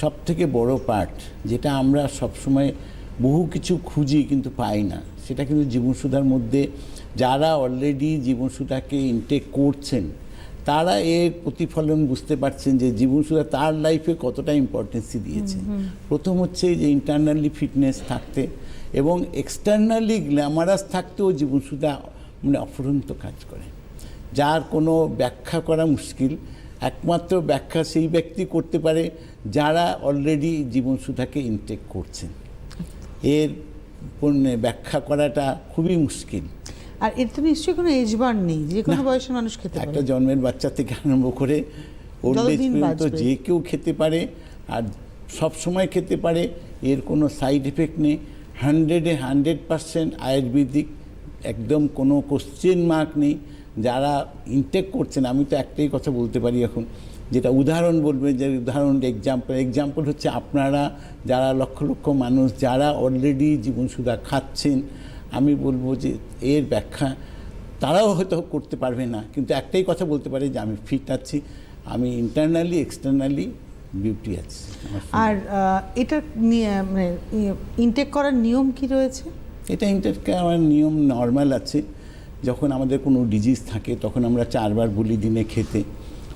সব থেকে বড় পার্ট যেটা আমরা সবসময় বহু কিছু খুঁজি কিন্তু পাই না সেটা কিন্তু জীবনসুধার মধ্যে যারা অলরেডি জীবনসুধাকে ইনটেক করছেন তারা এর প্রতিফলন বুঝতে পারছেন যে জীবনসুধা তার লাইফে কতটা ইম্পর্টেন্সি দিয়েছেন। প্রথম হচ্ছে যে ইন্টারনালি ফিটনেস থাকতে এবং এক্সটার্নালি গ্ল্যামারাস থাকতেও জীবনসুধা মানে অফুরন্ত কাজ করে। যার কোনো ব্যাখ্যা করা মুশকিল। একমাত্র ব্যাখ্যা সেই ব্যক্তি করতে পারে যারা অলরেডি জীবনসুধাকে ইনটেক করছেন। এর ব্যাখ্যা করাটা খুবই মুশকিল। আর এর তো নিশ্চয়ই কোনো এজ বার নেই যে কোনো বয়সের মানুষ খেতে পারে। একটা জন্মের বাচ্চা থেকে আরম্ভ করে ওল্ড এজ পর্যন্ত যে কেউ খেতে পারে আর সব সময় খেতে পারে এর কোনো সাইড এফেক্ট নেই। হান্ড্রেডে হান্ড্রেড পার্সেন্ট আয়ুর্বেদিক একদম কোনো কোশ্চেন মার্ক নেই। যারা ইনটেক করছেন, আমি তো একটাই কথা বলতে পারি এখন, যেটা উদাহরণ বলবে যে উদাহরণ এক্সাম্পল এক্সাম্পল হচ্ছে আপনারা যারা লক্ষ লক্ষ মানুষ, যারা অলরেডি জীবনসুধা খাচ্ছেন, আমি বলব যে এর ব্যাখ্যা তারাও হয়তো করতে পারবে না। কিন্তু একটাই কথা বলতে পারে যে আমি ফিট আছি, আমি ইন্টারনালি এক্সটার্নালি বিউটি আছি। আর এটা নিয়ে মানে ইনটেক করার নিয়ম কি রয়েছে? এটা ইন্টার আমার নিয়ম নর্মাল আছে। যখন আমাদের কোনো ডিজিজ থাকে তখন আমরা চারবার বলি দিনে খেতে।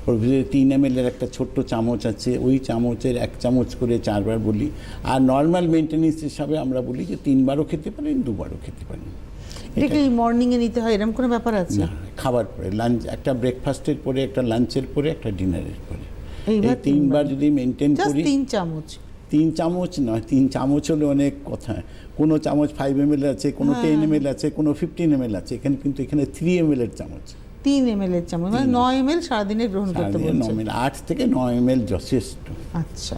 ওর ভিতরে তিন এম এর একটা ছোট্ট চামচ আছে ওই চামচের এক চামচ করে চারবার বলি আর নর্মাল মেনটেন্যান্স হিসাবে আমরা বলি যে তিনবারও খেতে পারেন দুবারও খেতে পারেন। এটা কি মর্নিংয়ে নিতে হয়? এরকম কোনো ব্যাপার আছে? না খাবার পরে লাঞ্চ একটা ব্রেকফাস্টের পরে একটা লাঞ্চের পরে একটা ডিনারের পরে। এই তিনবার যদি মেনটেন করি তিন চামচ। তিন চামচ নয় তিন চামচ হলে অনেক কথা। কোনো চামচ ফাইভ এম আছে কোনো হ্যাঁ। টেন এম আছে কোনো ফিফটিন এম আছে এখানে কিন্তু এখানে থ্রি এম এর চামচ। তিন এম এর চামচ মানে নয় এম এল সারাদিনে গ্রহণ করতে হবে বলছে। আট থেকে নয় এম যথেষ্ট। আচ্ছা।